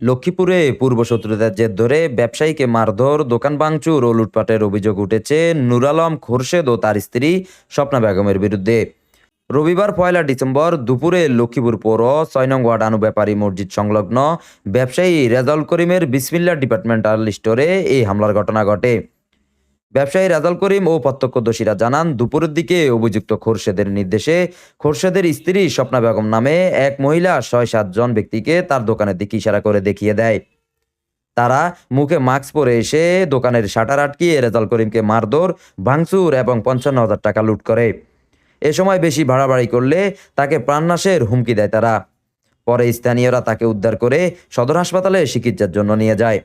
লক্ষ্মীপুরে পূর্ব পূর্বশত্রুতার জের ধরে ব্যবসায়ীকে মারধর, দোকান ভাঙচুর ও লুটপাটের অভিযোগ উঠেছে নুর আলম খোরশেদ ও তার স্ত্রী স্বপ্না বেগমের বিরুদ্ধে। রবিবার পয়লা ডিসেম্বর দুপুরে লক্ষ্মীপুর পৌর ছয় নং ওয়ার্ড আনু ব্যাপারী মসজিদ সংলগ্ন ব্যবসায়ী রেজাউল করিমের বিসমিল্লা ডিপার্টমেন্টাল স্টোরে এই হামলার ঘটনা ঘটে। ব্যবসায়ী রাজাল করিম ও প্রত্যক্ষদর্শীরা জানান, দুপুরের দিকে অভিযুক্ত খোরশেদের নির্দেশে খোরশেদের স্ত্রী স্বপ্না বেগম নামে এক মহিলা ছয় সাতজন ব্যক্তিকে তার দোকানের দিকে ইশারা করে দেখিয়ে দেয়। তারা মুখে মাস্ক পরে এসে দোকানের শাটার আটকিয়ে রেজাল করিমকে মারধর, ভাঙচুর এবং পঞ্চান্ন হাজার টাকা লুট করে। এ সময় বেশি বাড়াবাড়ি করলে তাকে প্রাণনাশের হুমকি দেয় তারা। পরে স্থানীয়রা তাকে উদ্ধার করে সদর হাসপাতালে চিকিৎসার জন্য নিয়ে যায়।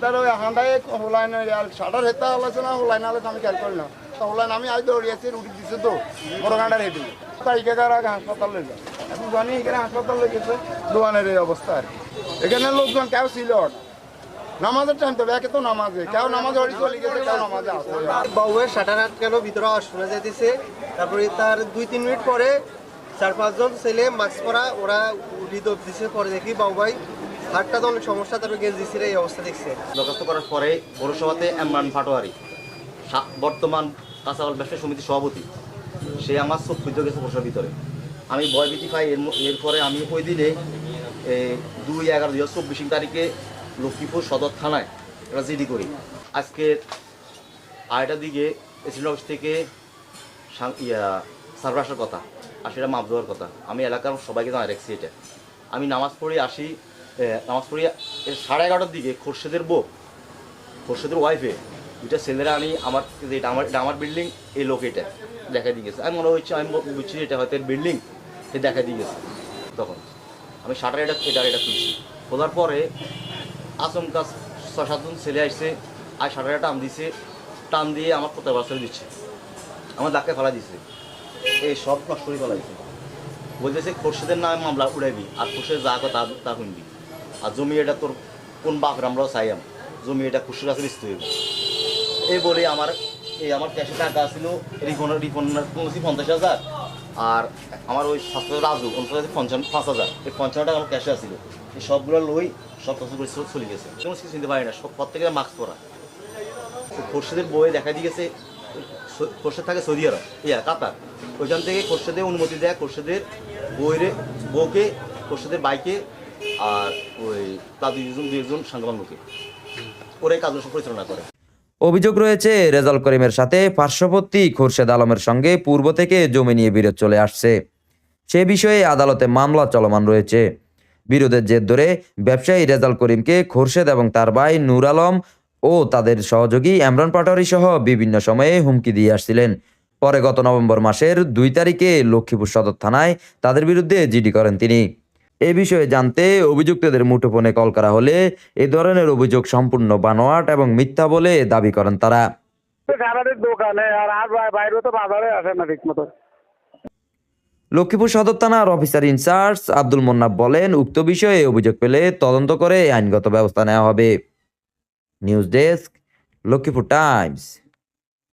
তার ওই হান্ডায় হোলাইন শাটার হেতা হলাছে না, হোলাইন হলে আমি খেয়াল করি না। তো হোলাইন আমি আজ দৌড়িয়েছি রুটি দিছে তো, বড় গান্ডার হেঁটে। কার আগে হাসপাতাল লই এখন জানি এখানে হাসপাতাল লই গেছে দোকানের এই অবস্থা আর এখানে লোকজন কেউ ছিল নামাজের টাইম তো ব্যাকে তো নামাজে, কেউ নামাজে হরি চলে গেছে, কেউ নামাজে আসে বাউয়ের শাটার আটকানো ভিতরে আওয়াজ শোনা যাইতেছে? তারপরে তার দুই, তিন মিনিট পরে চার, পাঁচজন ছেলে মাস্ক পরা, ওরা দৌড় দিছে পরে দেখি বাবু ভাই, হাটটা তো অনেক সমস্যা, তারপরে গেঞ্জি ছিঁড়ে এই অবস্থা দেখছে। দরখাস্ত করার পরে পৌরসভাতে এমরান পাটোয়ারি সা- বর্তমান কাঁচামাল ব্যবসা সমিতির সভাপতি। সে আমার চোখ খুঁজতে গেছে পৌরসভার ভিতরে। আমি ভয়ভীতি পাই, এর এরপরে আমি ওই দিনে দুই এগারো দুই হাজার চব্বিশ তারিখে লক্ষ্মীপুর সদর থানায় একটা জিডি করি। আজকে আড়াইটার দিকে এসিডেন্ট অফিস থেকে ইয়া আসার কথা, আর সেটা মাপ দেওয়ার কথা। আমি এলাকার সবাইকে জানাই রাখছি এটা। আমি নামাজ পড়ে আসি নামাজ পড়ে সাড়ে এগারোটার দিকে খোরশেদের বউ, খোরশেদের ওয়াইফে দুইটা ছেলেরা আমি আমার এটা আমার বিল্ডিং এই লোক এটা দেখা দিয়ে গেছে। আমি মনে হচ্ছে, আমি বুঝছি এটা হয়তো বিল্ডিং সে দেখা দিয়ে গেছে। তখন আমি সাটার এটা এটা এটা খুলছি। খোলার পরে আচমকা ছয় সাতজন ছেলে আসছে আর সাটারে টান দিছে, টান দিয়ে আমার কোথায় বাচ্চা দিচ্ছে। আমার দাগকে ফেলা দিছে। এই সব নষ্ট করে ফেলাইছে বলতেছে খোরশেদের নামে মামলা উড়াইবি আর খোরশেদ যা কথা তা- শুনবি। আর জমি এটা তোর কোন বাপের আমরাও চাইয়াম জমি এটা খুশির কাছে বিস্ত এই বলে আমার, এই আমার ক্যাশে টাকা ছিল রিফোন রিফোন পৌঁছি পঞ্চাশ হাজার। আর আমার ওই স্বাস্থ্য রাজু ওনার পঞ্চান্ন, পাঁচ হাজার। এই পঞ্চান্ন টাকা আমার ক্যাশে আসছিল এই সবগুলো লই সব কিছু করে চলে- গেছে। কোনো কিছু চিনতে পারি না, সব প্রত্যেকের মাস্ক পরা। খোরশেদের বইয়ে দেখা দিয়ে গেছে, খোরশেদ থাকে সৌদি আরব ইয়া কাতার। ওইখান থেকে খোরশেদের অনুমতি দেয়, খোরশেদের বইরে, বউকে খোরশেদের বাইকে আর ওই তার দুইজন দুইজন সাংবাদিককে ওরাই কাজ পরিচালনা করে। অভিযোগ রয়েছে রেজাল করিমের সাথে পার্শ্ববর্তী খোরশেদ আলমের সঙ্গে পূর্ব থেকে জমি নিয়ে বিরোধ চলে আসছে। সে বিষয়ে আদালতে মামলা চলমান রয়েছে। বিরোধের জের ধরে ব্যবসায়ী রেজাল করিমকে খোরশেদ এবং তার ভাই নূর আলম ও তাদের সহযোগী এমরান পাটোয়ারি সহ বিভিন্ন সময়ে হুমকি দিয়ে আসছিলেন। পরে গত নভেম্বর মাসের দুই তারিখে লক্ষ্মীপুর সদর থানায় তাদের বিরুদ্ধে জিডি করেন তিনি। এ বিষয়ে জানতে অভিযুক্তদের মুঠোফোনে কল করা হলে এ ধরনের অভিযোগ সম্পূর্ণ বানোয়াট এবং মিথ্যা বলে দাবি করেন তারা। দোকানে আর আর বাইরে তো বাজারে আসে না ঠিক মতো লক্ষ্মীপুর সদর থানার অফিসার ইনচার্জ আব্দুল মোন্নাব বলেন উক্ত বিষয়ে অভিযোগ পেলে তদন্ত করে আইনগত ব্যবস্থা নেওয়া হবে। News desk Lakshmipur Times.